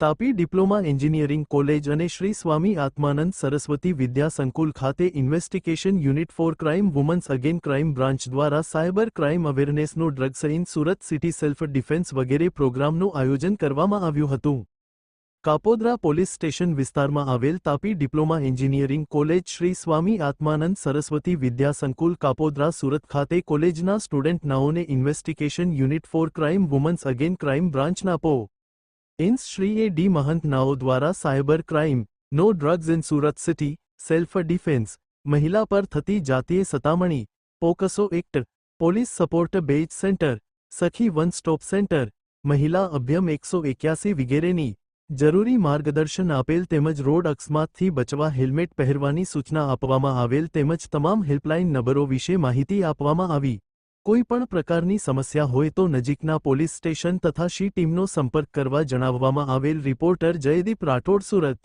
Tapi diploma engineering college અને શ્રી સ્વામી આત્માનંદ સરસ્વતી વિદ્યા સંકુલ ખાતે investigation unit for crime women's again crime branch દ્વારા cyber crime અવેરનેસનો drugs Surat city self defence વગેરે પ્રોગ્રામનું આયોજન કરવામાં આવ્યું હતું. કાપોદ્રા પોલીસ સ્ટેશન વિસ્તારમાં આવેલ Tapi diploma engineering college Shri Swami Atmanand Saraswati Vidya Sankul Kapodra Surat ખાતે કોલેજના student નાઓને investigation unit for crime women's again crime બ્રાન્ચના પો ઇન્સ શ્રી એ ડી મહંતનાઓ દ્વારા cyber crime no drugs in Surat city self defence મહિલા પર થતી જાતીય સતામણી પોકસો એક્ટ પોલીસ સપોર્ટ બેજ centre Sakhi one stop centre મહિલા અભ્યમ એકસો એક્યાસી વગેરેની જરૂરી માર્ગદર્શન આપેલ તેમજ રોડ અકસ્માતથી બચવા હેલ્મેટ પહેરવાની સૂચના આપવામાં આવેલ તેમજ તમામ હેલ્પલાઇન નંબરો વિશે માહિતી આપવામાં આવી કોઈ પણ પ્રકારની સમસ્યા હોય તો નજીકના પોલીસ સ્ટેશન તથા શી ટીમનો સંપર્ક કરવા જણાવવામાં આવેલ રિપોર્ટર જયદીપ રાઠોડ સુરત.